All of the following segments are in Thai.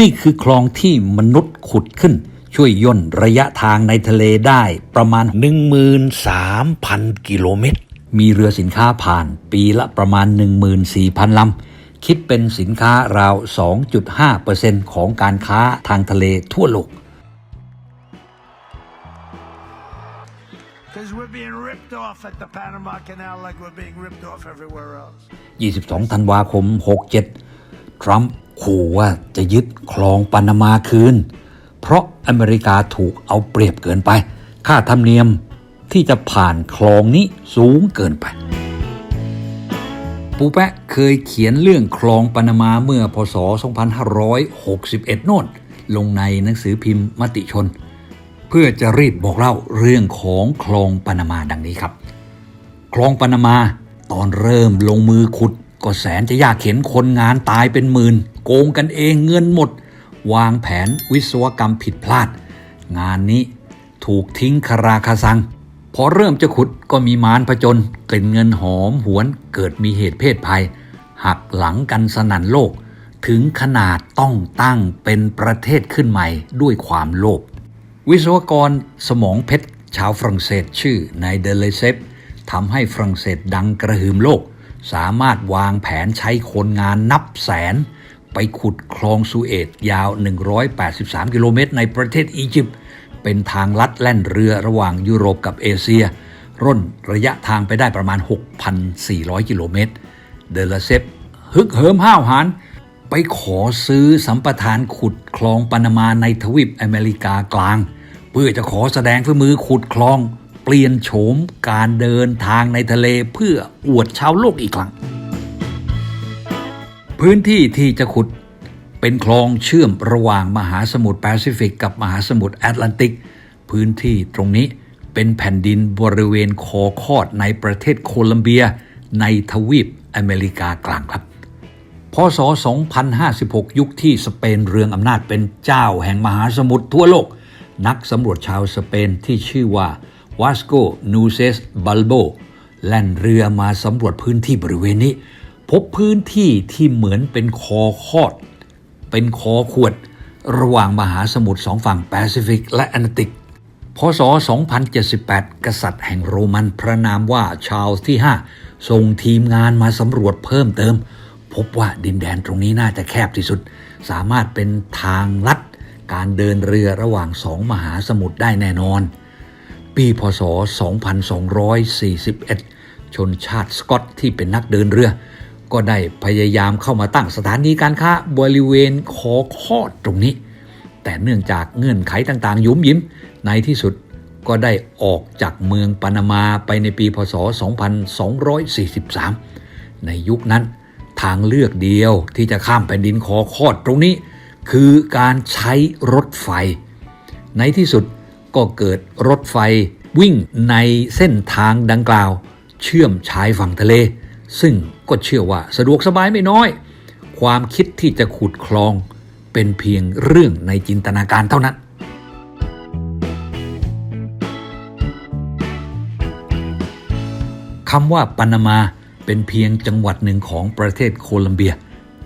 นี่คือคลองที่มนุษย์ขุดขึ้น ช่วยย่นระยะทางในทะเลได้ประมาณ 13,000 กิโลเมตร มีเรือสินค้าผ่านปีละประมาณ 14,000 ลำ คิดเป็นสินค้าราว 2.5%ของการค้าทางทะเลทั่วโลก Because we're being ripped off at the Panama Canal like we're being ripped off everywhere else. 22 ธันวาคม 67 ทรัมป์ขู่ว่าจะยึดคลองปานามาคืน เพราะอเมริกาถูกเอาเปรียบเกินไป ค่าธรรมเนียมที่จะผ่านคลองนี้สูงเกินไป ปูแปะเคยเขียนเรื่องคลองปานามาเมื่อพศ 2561 โน่นลงในหนังสือพิมพ์มติชน เพื่อจะรีบบอกเล่าเรื่องของคลองปานามาดังนี้ครับ คลองปานามาตอนเริ่มลงมือขุด ก็แสนจะยากเข็นคนงานตายเป็นหมื่น โกงกันเองเงินหมด วางแผนวิศวกรรมผิดพลาด งานนี้ถูกทิ้งคาราคาซัง พอเริ่มจะขุดก็มีมารผจญกลิ่นเงินหอมหวนเกิดมีเหตุเพศภัย หักหลังกันสนั่นโลก ถึงขนาดต้องตั้งเป็นประเทศขึ้นใหม่ด้วยความโลภวิศวกรสมองเพชรชาวฝรั่งเศสชื่อนายเดเลเซฟทำให้ฝรั่งเศสดังกระหึ่มโลก สามารถวางแผนใช้คนงานนับแสน ไปขุดคลองสุเอตยาว 183 กิโลเมตร ในประเทศอียิปต์เป็นทางลัดแล่นเรือระหว่างยุโรปกับเอเชีย ร่นระยะทางไปได้ประมาณ 6,400 กิโลเมตร เดลเซฟฮึกเหิมห้าวหาญไปขอซื้อสัมปทานขุดคลองปานามาในทวีปอเมริกากลาง เพื่อจะขอแสดงฝีมือขุดคลอง เปลี่ยนโฉมการเดินทางในทะเลเพื่ออวดชาวโลกอีกครั้ง พื้นที่ที่จะขุดเป็นคลองเชื่อมระหว่างมหาสมุทรแปซิฟิกกับมหาสมุทรแอตแลนติก พื้นที่ตรงนี้เป็นแผ่นดินบริเวณคอคอดในประเทศโคลัมเบีย ในทวีปอเมริกากลางครับพศ 2056 ยุคที่สเปนเรืองอำนาจเป็นเจ้าแห่งมหาสมุทรทั่วโลก นักสำรวจชาวสเปนที่ชื่อว่า วาสโกนูเซสบัลโบแล่นเรือมาสำรวจพื้นที่บริเวณนี้ พบพื้นที่ที่เหมือนเป็นคอคอด เป็นคอขวด ระหว่างมหาสมุทรสองฝั่งแปซิฟิกและแอตแลนติก พศ 2078 กษัตริย์แห่งโรมันพระนามว่าชาลส์ที่ 5 ส่งทีมงานมาสำรวจเพิ่มเติม พบว่าดินแดนตรงนี้น่าจะแคบที่สุด สามารถเป็นทางลัด การเดินเรือระหว่างสองมหาสมุทรได้แน่นอน ปีพศ 2241 ชนชาติสกอตที่เป็นนักเดินเรือ ก็ได้พยายามเข้ามาตั้งสถานีการค้าบริเวณคอคอตรงนี้ แต่เนื่องจากเงื่อนไขต่างๆ ยุ้มยิ้ม ในที่สุดก็ได้ออกจากเมืองปานามาไปในปีพศ 2243 ในยุคนั้นทางเลือกเดียวที่จะข้ามแผ่นดินคอคอดตรงนี้ คือการใช้รถไฟ ในที่สุด ก็เกิดรถไฟวิ่งในเส้นทางดังกล่าว เชื่อมชายฝั่งทะเล ซึ่งก็เชื่อว่าสะดวกสบายไม่น้อย ความคิดที่จะขุดคลองเป็นเพียงเรื่องในจินตนาการเท่านั้น คำว่าปานามาเป็นเพียงจังหวัดหนึ่งของประเทศโคลัมเบีย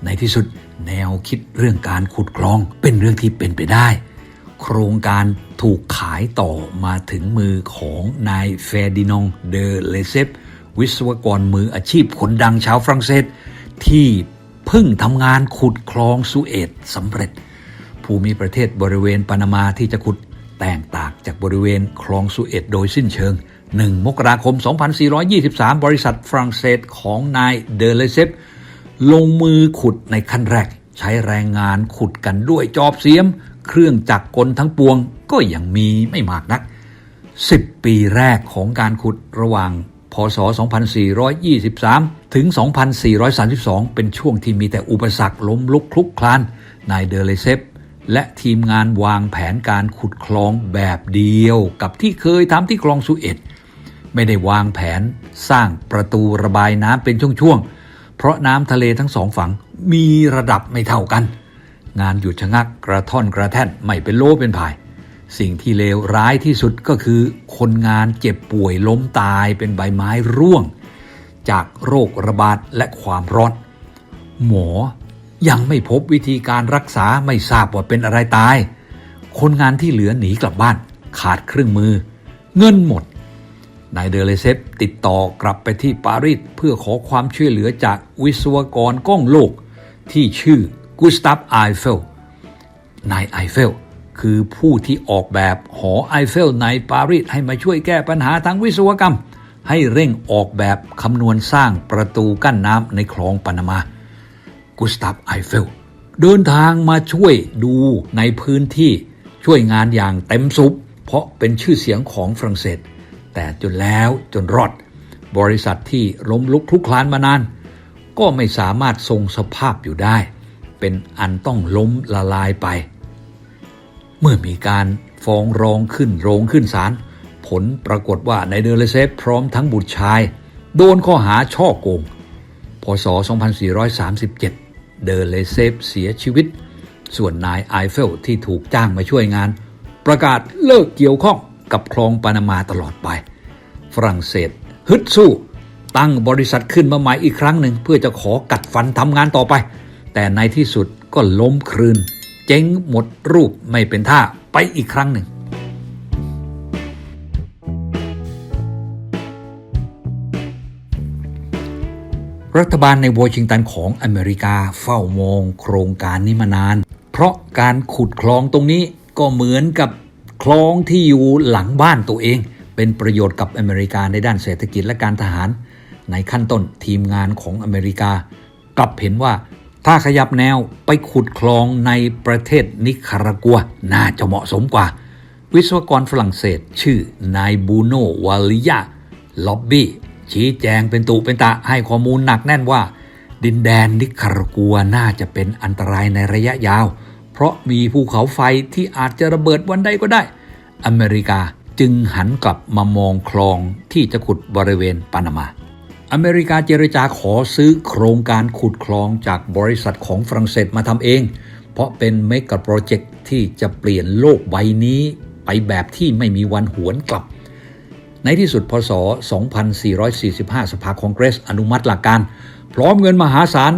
ในที่สุดแนวคิดเรื่องการขุดคลองเป็นเรื่องที่เป็นไปได้ โครงการถูกขายต่อมาถึงมือของนายเฟร์ดินองเดอเลเซฟวิศวกรมืออาชีพคนดังชาวฝรั่งเศส ที่เพิ่งทำงานขุดคลองสุเอตสำเร็จ ภูมิประเทศบริเวณปานามาที่จะขุดแตกต่างจากบริเวณคลองสุเอตโดยสิ้นเชิง 1 มกราคม 2423 บริษัทฝรั่งเศสของนายเดอเลเซฟลงมือขุดในขั้นแรก ใช้แรงงานขุดกันด้วยจอบเสียม เครื่องจักรกลทั้งปวงก็ยังมีไม่มากนัก 10 ปีแรกของการขุดระหว่างพศ 2423 ถึง 2432 เป็นช่วงที่มีแต่อุปสรรคล้มลุกคลุกคลาน นายเดเลเซฟและทีมงานวางแผนการขุดคลองแบบเดียวกับที่เคยทำที่คลองสุเอตไม่ได้วางแผนสร้างประตูระบายน้ำเป็นช่วงๆ เพราะน้ำทะเลทั้งสองฝั่งมีระดับไม่เท่ากัน งานหยุดชะงักกระท่อนกระแท่นไม่เป็นโลเป็นพาย สิ่งที่เลวร้ายที่สุดก็คือ คนงานเจ็บป่วยล้มตายเป็นใบไม้ร่วง จากโรคระบาดและความร้อน หมอยังไม่พบวิธีการรักษาไม่ทราบว่าเป็นอะไรตาย คนงานที่เหลือหนีกลับบ้าน ขาดเครื่องมือ เงินหมดนายเดอเลเซฟติดต่อกลับไปที่ปารีสเพื่อขอความช่วยเหลือจากวิศวกรกล้องโลกที่ชื่อ กุสตัฟไอเฟลนายไอเฟลคือผู้ที่ออกแบบหอไอเฟลในปารีสให้มาช่วยแก้ปัญหาทางวิศวกรรม ให้เร่งออกแบบคำนวณสร้างประตูกั้นน้ำในคลองปานามา กุสตัฟไอเฟลเดินทางมาช่วยดูในพื้นที่ช่วยงานอย่างเต็มสุบเพราะเป็นชื่อเสียงของฝรั่งเศส แต่จนแล้วจนรอด บริษัทที่ล้มลุกคลุกคลานมานาน ก็ไม่สามารถทรงสภาพอยู่ได้ เป็นอันต้องล้มละลายไป เมื่อมีการฟ้องร้องขึ้นโรงขึ้นศาลผลปรากฏว่าในายเดอเลเซฟพร้อมทั้งบุตรชาย โดนข้อหาช่อโกง พศ 2437 เดอเลเซฟเสียชีวิต ส่วนนายไอเฟลที่ถูกจ้างมาช่วยงาน ประกาศเลิกเกี่ยวข้องกับคลองปานามาตลอดไป ฝรั่งเศส ฮึดสู้ ตั้งบริษัทขึ้นมาใหม่อีกครั้งหนึ่งเพื่อจะขอกัดฟันทำงานต่อไป แต่ในที่สุดก็ล้มคลืน เจ๊งหมดรูปไม่เป็นท่าไปอีกครั้งหนึ่ง รัฐบาลในวอชิงตันของอเมริกาเฝ้ามองโครงการนี้มานาน เพราะการขุดคลองตรงนี้ก็เหมือนกับคลองที่อยู่หลังบ้านตัวเอง เป็นประโยชน์กับอเมริกาในด้านเศรษฐกิจและการทหาร ในขั้นต้นทีมงานของอเมริกากลับเห็นว่า ถ้าขยับแนวไปขุดคลองในประเทศนิคารากัว น่าจะเหมาะสมกว่า วิศวกรฝรั่งเศสชื่อนายบูโนวาลิยาล็อบบี้ชี้แจงเป็นตุเป็นตะให้ข้อมูลหนักแน่นว่า ดินแดนนิคารากัวน่าจะเป็นอันตรายในระยะยาว เพราะมีภูเขาไฟที่อาจจะระเบิดวันใดก็ได้ อเมริกาจึงหันกลับมามองคลองที่จะขุดบริเวณปานามา อเมริกาเจรจาขอซื้อโครงการขุดคลองจากบริษัทของฝรั่งเศสมาทำเอง เพราะเป็นเมกะโปรเจกต์ที่จะเปลี่ยนโลกใบนี้ไปแบบที่ไม่มีวันหวนกลับ ในที่สุดพศ 2445 สภาคองเกรสอนุมัติหลักการ พร้อมเงินมหาศาล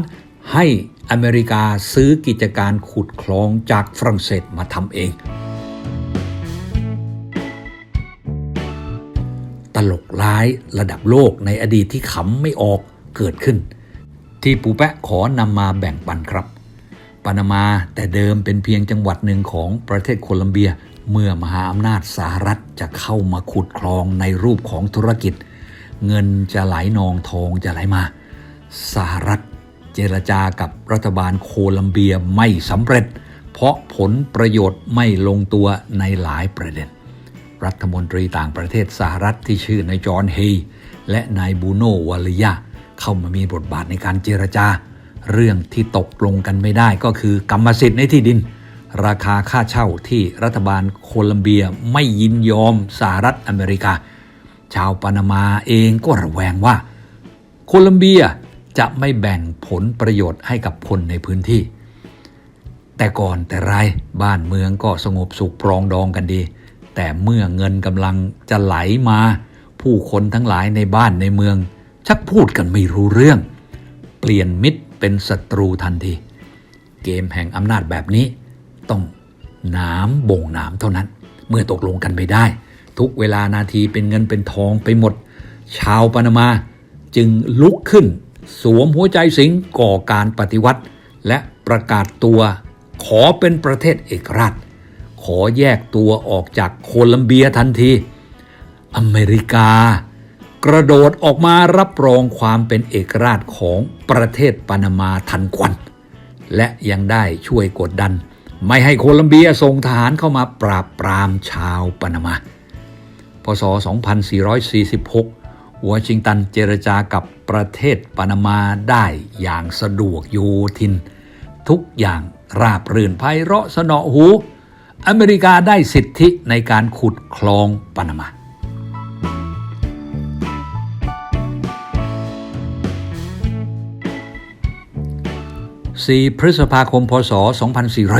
ให้อเมริกาซื้อกิจการขุดคลองจากฝรั่งเศสมาทำเอง ลกร้ายระดับโลกในอดีตที่ขำไม่ออกเกิดขึ้น ที่ปูแปะขอนำมาแบ่งปันครับ ปานามาแต่เดิมเป็นเพียงจังหวัดหนึ่งของประเทศโคลัมเบีย เมื่อมหาอำนาจสหรัฐจะเข้ามาขุดคลองในรูปของธุรกิจ เงินจะไหลนองทองจะไหลมา สหรัฐเจรจากับรัฐบาลโคลัมเบียไม่สำเร็จ เพราะผลประโยชน์ไม่ลงตัวในหลายประเด็น รัฐมนตรีต่างประเทศสหรัฐที่ชื่อนายจอห์นเฮย์และนายบูโนวาลิยาเข้ามามีบทบาทในการเจรจา เรื่องที่ตกลงกันไม่ได้ก็คือกรรมสิทธิ์ในที่ดิน ราคาค่าเช่าที่รัฐบาลโคลัมเบียไม่ยินยอมสหรัฐอเมริกา ชาวปานามาเองก็ระแวงว่า โคลัมเบียจะไม่แบ่งผลประโยชน์ให้กับคนในพื้นที่ แต่ก่อนแต่ไรบ้านเมืองก็สงบสุขปรองดองกันดี แต่เมื่อเงินกำลังจะไหลมา ผู้คนทั้งหลายในบ้านในเมือง ชักพูดกันไม่รู้เรื่อง เปลี่ยนมิตรเป็นศัตรูทันที เกมแห่งอำนาจแบบนี้ ต้องน้ำบ่งน้ำเท่านั้น เมื่อตกลงกันไม่ได้ ทุกเวลานาทีเป็นเงินเป็นทองไปหมด ชาวปานามาจึงลุกขึ้น สวมหัวใจสิงก่อการปฏิวัติ และประกาศตัวขอเป็นประเทศเอกราช ขอแยกตัวออกจากโคลัมเบียทันที อเมริกา กระโดดออกมารับรองความเป็นเอกราชของประเทศปานามาทันควัน และยังได้ช่วยกดดัน ไม่ให้โคลัมเบียส่งทหารเข้ามาปราบปรามชาวปานามา พศ 2446 วอชิงตันเจรจากับประเทศปานามาได้อย่างสะดวกโยทิน ทุกอย่างราบรื่นไพเราะสนอหู อเมริกาได้สิทธิในการขุดคลองปานามา 4 พฤษภาคม พศ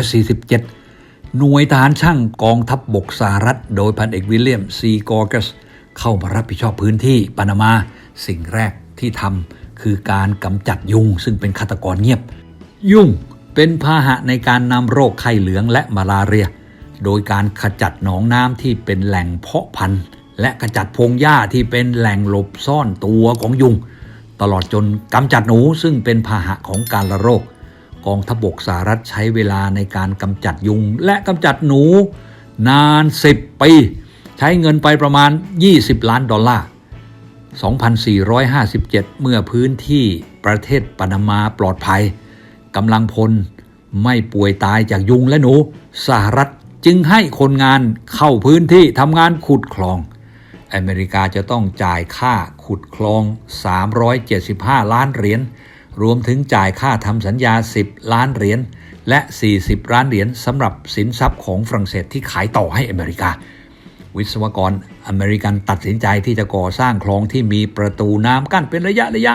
2447 หน่วยทหารช่างกองทัพบบกสหรัฐ โดยพันเอกวิลเลียมซีกอร์กัส เข้ามารับผิดชอบพื้นที่ปานามา สิ่งแรกที่ทำคือการกำจัดยุงซึ่งเป็นฆาตกรเงียบ ยุงเป็นพาหะในการนำโรคไข้เหลืองและมาลาเรีย โดยการขจัดหนองน้ำที่เป็นแหล่งเพาะพันธุ์ และขจัดพงหญ้าที่เป็นแหล่งหลบซ่อนตัวของยุง ตลอดจนกำจัดหนูซึ่งเป็นพาหะของการละโรค กองทพบกสหรัฐใช้เวลาในการกำจัดยุง และกำจัดหนู นาน 10 ปี ใช้เงินไปประมาณ 20 ล้านดอลลาร์ 2457 เมื่อพื้นที่ประเทศปานามาปลอดภัยกำลังพลไม่ป่วยตายจากยุงและหนู สหรัฐ จึงให้คนงานเข้าพื้นที่ทำงานขุดคลอง อเมริกาจะต้องจ่ายค่าขุดคลอง 375 ล้านเหรียญ รวมถึงจ่ายค่าทำสัญญา 10 ล้านเหรียญ และ 40 ล้านเหรียญสำหรับสินทรัพย์ของฝรั่งเศสที่ขายต่อให้อเมริกา วิศวกรอเมริกันตัดสินใจที่จะก่อสร้างคลองที่มีประตูน้ำกั้นเป็นระยะระยะ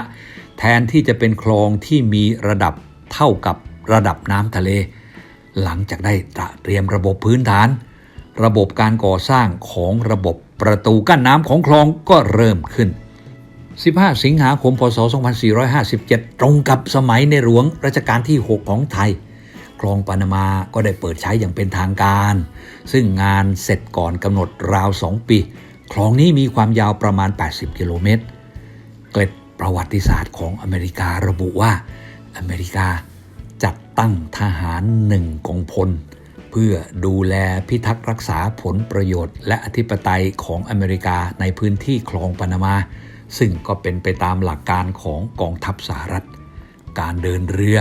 แทนที่จะเป็นคลองที่มีระดับเท่ากับระดับน้ำทะเล หลังจากได้ตระเตรียมระบบพื้นฐาน ระบบการก่อสร้างของระบบประตูกั้นน้ำของคลองก็เริ่มขึ้น 15 สิงหาคม พศ 2457 ตรงกับสมัยในหลวงรัชกาลที่ 6 ของไทย คลองปานามาก็ได้เปิดใช้อย่างเป็นทางการ ซึ่งงานเสร็จก่อนกำหนดราว 2 ปี คลองนี้มีความยาวประมาณ 80 กิโลเมตร เกร็ดประวัติศาสตร์ของอเมริการะบุว่าอเมริกา ตั้งทหารหนึ่งกองพล เพื่อดูแลพิทักษ์รักษาผลประโยชน์ และอธิปไตยของอเมริกาในพื้นที่คลองปานามา ซึ่งก็เป็นไปตามหลักการของกองทัพสหรัฐ การเดินเรือ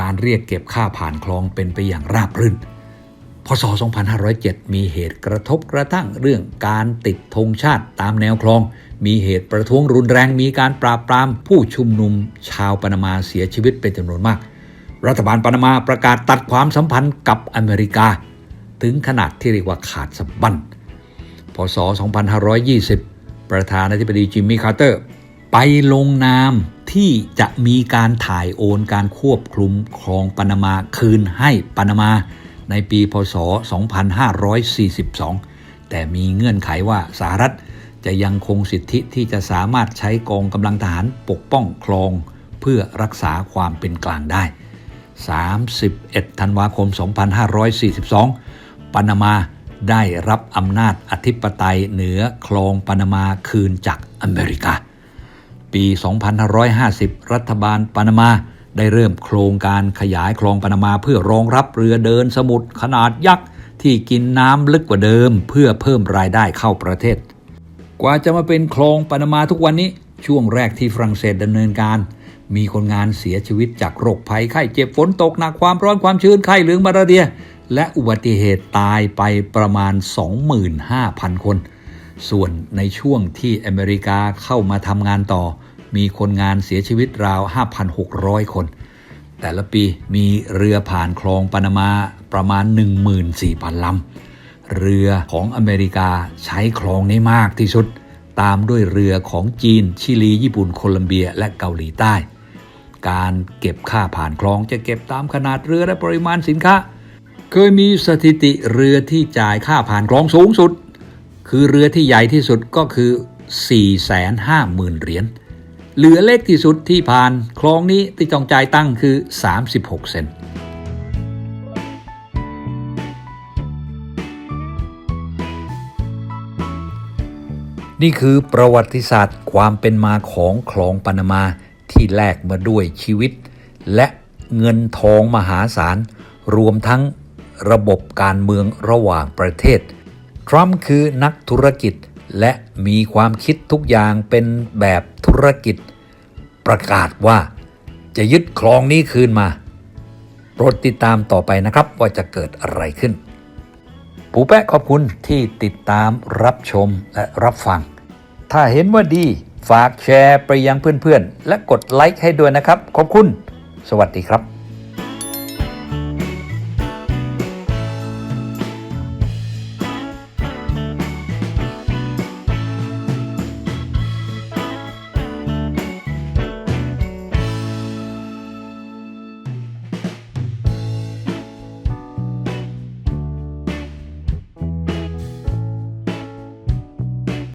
การเรียกเก็บค่าผ่านคลองเป็นไปอย่างราบรื่นพศ 2507 มีเหตุกระทบกระทั่งเรื่องการติดธงชาติตามแนวคลอง มีเหตุประท้วงรุนแรง มีการปราบปรามผู้ชุมนุมชาวปานามาเสียชีวิตเป็นจำนวนมาก รัฐบาลปานามาประกาศตัดความสัมพันธ์กับอเมริกา ถึงขนาดที่เรียกว่าขาดสะบั้นพศ 2520 ประธานาธิบดีจิมมี่คาร์เตอร์ ไปลงนามที่จะมีการถ่ายโอนการควบคลุมคลองปานามาคืนให้ปานามาในปีพศ 2542 แต่มีเงื่อนไขว่าสหรัฐจะยังคงสิทธิที่จะสามารถใช้กองกำลังทหารปกป้องคลอง เพื่อรักษาความเป็นกลางได้ 31 ธันวาคม 2542 ปานามาได้รับอำนาจอธิปไตยเหนือคลองปานามาคืนจากอเมริกา ปี 2550 รัฐบาลปานามาได้เริ่มโครงการขยายคลองปานามาเพื่อรองรับเรือเดินสมุทรขนาดยักษ์ที่กินน้ำลึกกว่าเดิม เพื่อเพิ่มรายได้เข้าประเทศ กว่าจะมาเป็นคลองปานามาทุกวันนี้ช่วงแรกที่ฝรั่งเศสดำเนินการ มีคนงานเสียชีวิตจากโรคภัยไข้เจ็บฝนตกหนักความร้อนความชื้นไข้เหลืองมาลาเรีย และอุบัติเหตุตายไปประมาณ 25,000 คน ส่วนในช่วงที่อเมริกาเข้ามาทำงานต่อ มีคนงานเสียชีวิตราว 5,600 คน แต่ละปีมีเรือผ่านคลองปานามาประมาณ 14,000ลำเรือของอเมริกาใช้คลองนี้มากที่สุด ตามด้วยเรือของจีน ชิลี ญี่ปุ่น โคลัมเบีย และเกาหลีใต้ การเก็บค่าผ่านคลองจะเก็บตามขนาดเรือและปริมาณสินค้า เคยมีสถิติเรือที่จ่ายค่าผ่านคลองสูงสุด คือเรือที่ใหญ่ที่สุดก็คือ 450,000 เหรียญเหลือเล็กที่สุดที่ผ่านคลองนี้ที่ต้องจ่ายตั้งคือ 36 เซนนี่คือประวัติศาสตร์ความเป็นมาของคลองปานามา ที่แลกมาด้วยชีวิต และเงินทองมหาศาล รวมทั้งระบบการเมืองระหว่างประเทศ ทรัมป์คือนักธุรกิจและมีความคิดทุกอย่างเป็นแบบธุรกิจ ประกาศว่าจะยึดคลองนี้คืนมาโปรดติดตามต่อไปนะครับว่าจะเกิดอะไรขึ้น ปูแปะขอบคุณที่ติดตามรับชมและรับฟัง ถ้าเห็นว่าดี ฝากแชร์ไปยังเพื่อนๆ และกดไลค์ให้ด้วยนะครับ ขอบคุณ สวัสดีครับ